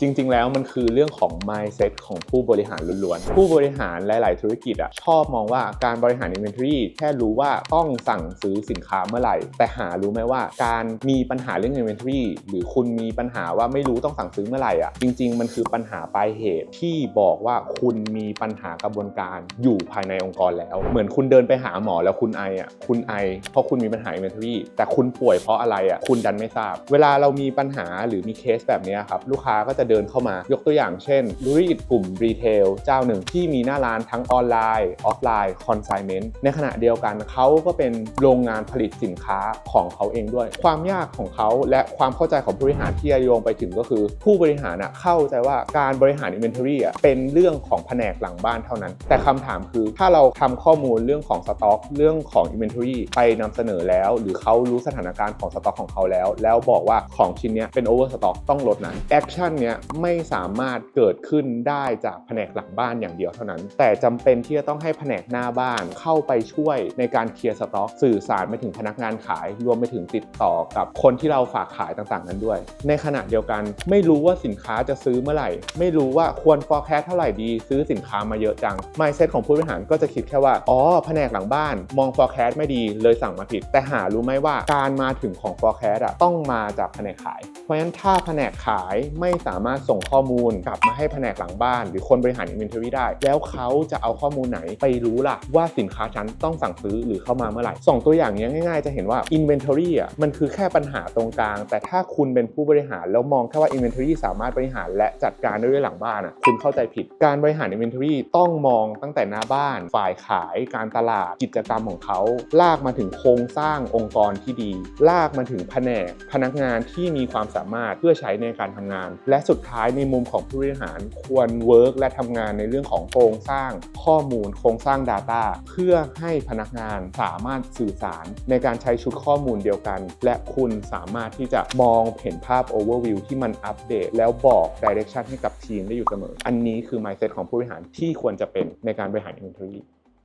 จริง ๆ แล้วมันคือเรื่องของ mindset ของผู้บริหารล้วนๆ ผู้บริหารหลาย ๆ ธุรกิจอะชอบมองว่าการบริหาร inventory แค่รู้ว่าต้องสั่งซื้อสินค้าเมื่อไหร่ แต่หารู้ไหมว่าการมีปัญหาเรื่อง inventory หรือคุณมีปัญหาว่าไม่รู้ต้องสั่งซื้อเมื่อไหร่อะจริง ๆ มันคือปัญหาปลายเหตุที่บอกว่าคุณมีปัญหากระบวนการอยู่ภายในองค์กรแล้ว เหมือนคุณเดินไปหาหมอแล้วคุณไออะคุณไอ เพราะคุณมีปัญหา inventory แต่คุณป่วยเพราะอะไรอะคุณดันไม่ทราบ เวลาเรามีปัญหาหรือมีเคสแบบนี้ครับลูกค้าก็จะเดินเข้ามายกตัวอย่างเช่นธุรกิจกลุ่มรีเทลเจ้าหนึ่งที่มีหน้าร้านทั้งออนไลน์ออฟไลน์คอนไซเมนต์ในขณะเดียวกันเขาก็เป็นโรงงานผลิตสินค้าของเขาเองด้วย ความยากของเขาและความเข้าใจของผู้บริหารที่จะโยงไปถึงก็คือ ผู้บริหารเข้าใจว่าการบริหาร inventory อะเป็นเรื่องของแผนกหลังบ้านเท่านั้น แต่คำถามคือถ้าเราทำข้อมูลเรื่องของสต็อกเรื่องของ inventory ไปนำเสนอแล้ว หรือเขารู้สถานการณ์ของสต็อกของเขาแล้ว แล้วบอกว่าของชิ้นนี้เป็น over stock ต้องลดนั้นแอคชั่นเนี้ยไม่สามารถเกิดขึ้นได้จากแผนกหลังบ้านอย่างเดียวเท่านั้น แต่จำเป็นที่จะต้องให้แผนกหน้าบ้านเข้าไปช่วยในการเคลียร์สต็อกสื่อสารไปถึงพนักงานขาย รวมไปถึงติดต่อกับคนที่เราฝากขายต่างๆ นั้นด้วย ในขณะเดียวกันไม่รู้ว่าสินค้าจะซื้อเมื่อไหร่ ไม่รู้ว่าควร forecast เท่าไหร่ดีซื้อสินค้ามาเยอะจัง mindset ของผู้บริหารก็จะคิดแค่ว่าอ๋อแผนกหลังบ้านมอง forecast ไม่ดีเลยสั่งมาผิด แต่หารู้ไหมว่าการมาถึงของ forecast ต้องมาจากแผนกขาย เพราะฉะนั้นถ้าแผนกขายไม่สามารถส่งข้อมูลกลับมาให้แผนกหลังบ้าน หรือคนบริหาร inventory ได้ แล้วเขาจะเอาข้อมูลไหนไปรู้ล่ะ ว่าสินค้าฉันต้องสั่งซื้อหรือเข้ามาเมื่อไหร่ส่งตัวอย่างเนี้ยง่ายๆ จะเห็นว่า inventory อะมันคือแค่ปัญหาตรงกลาง แต่ถ้าคุณเป็นผู้บริหารแล้วมองแค่ว่า inventory สามารถบริหารและจัดการได้ด้วยหลังบ้านอะคุณเข้าใจผิดการบริหาร inventory ต้องมองตั้งแต่หน้าบ้าน ฝ่ายขาย การตลาดกิจกรรมของเขา ลากมาถึงโครงสร้างองค์กรที่ดี ลากมาถึงแผนกพนักงานที่มีความสามารถเพื่อใช้ในการทำงาน และสุดท้ายในมุมของผู้บริหารควรเวิร์กและทำงานในเรื่องของโครงสร้างข้อมูลโครงสร้าง Data เพื่อให้พนักงานสามารถสื่อสารในการใช้ชุดข้อมูลเดียวกัน และคุณสามารถที่จะมองเห็นภาพ Overview ที่มันอัปเดต แล้วบอก Direction ให้กับทีมได้อยู่เสมอ อันนี้คือ mindset ของผู้บริหารที่ควรจะเป็นในการบริหาร inventory